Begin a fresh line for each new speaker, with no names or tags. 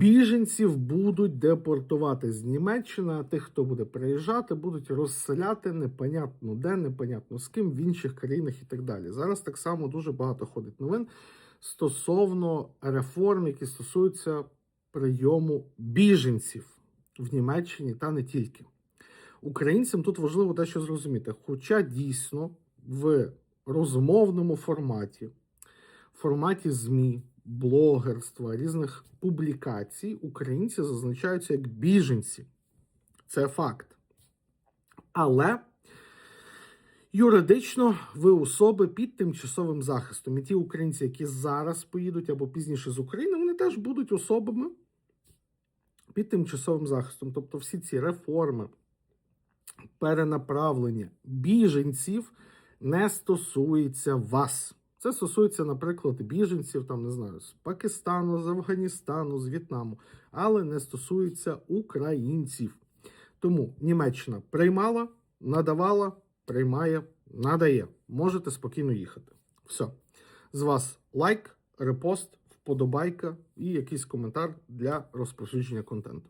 Біженців будуть депортувати з Німеччини, а тих, хто буде приїжджати, будуть розселяти непонятно де, непонятно з ким в інших країнах і так далі. Зараз так само дуже багато ходить новин стосовно реформ, які стосуються прийому біженців в Німеччині та не тільки. Українцям тут важливо дещо зрозуміти. Хоча дійсно в розмовному форматі, форматі ЗМІ, блогерства, різних публікацій українці зазначаються як біженці. Це факт. Але юридично ви особи під тимчасовим захистом. І ті українці, які зараз поїдуть або пізніше з України, вони теж будуть особами під тимчасовим захистом. Тобто всі ці реформи, перенаправлення біженців не стосується вас. Це стосується, наприклад, біженців, там не знаю, з Пакистану, з Афганістану, з В'єтнаму, але не стосується українців. Тому Німеччина приймала, надавала, приймає, надає. Можете спокійно їхати. Все. З вас лайк, репост, вподобайка і якийсь коментар для розповсюдження контенту.